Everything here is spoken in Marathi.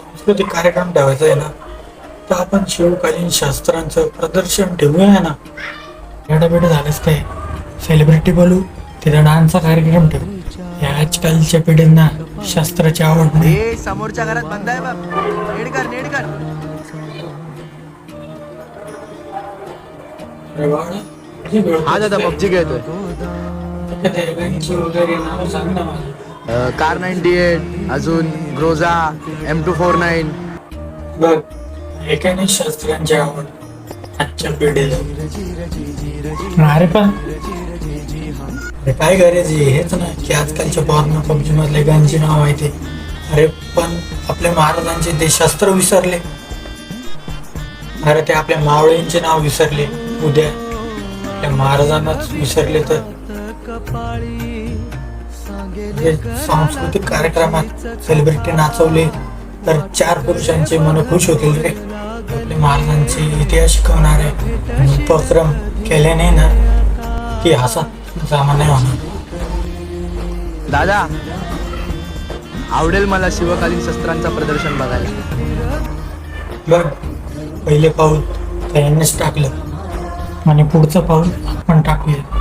सांस्कृतिक कार्यक्रम ठेवायचा आहे ना तर आपण शिवकालीन शास्त्रांचं प्रदर्शन ठेवूया ना. बेड झालंच काय? सेलिब्रिटी बोलू तिथं डान्सचा कार्यक्रम ठेवू. या आजकालच्या पिढींना शास्त्राची आवड नाही. समोरच्या घरात बंद आहे बाप नेड कर नेड कर. अरे वा, किती वेळ हा दादा पबजी खेळतोय. वगैरे नावं सांग ना मला. कार नाईन्टी एट अजून Groza M two four nine. बघ एकाने आवड आजच्या पिढीला. अरे पण. अरे काय गरज आहे? हेच ना की आजकालच्या पॉर्न पबजी मधले गांची नाव आहे. ते अरे पण आपल्या महाराजांचे ते शस्त्र विसरले. अरे ते आपल्या मावळींचे नाव विसरले. उद्या त्या महाराजांनाच विसरले तर. हे सांस्कृतिक कार्यक्रमात सेलिब्रिटी नाचवले तर चार पुरुषांचे मन खुश होतील रे. आपल्या महाराजांचे इतिहास शिकवणारे उपक्रम केले नाही ना की हसत सामान्य होणार. दादा आवडेल मला शिवकालीन शस्त्रांचा प्रदर्शन बघायला. बघ पहिले पाऊल तर यांनीच टाकलं. आणि पुढचं पाऊल आपण टाकूया.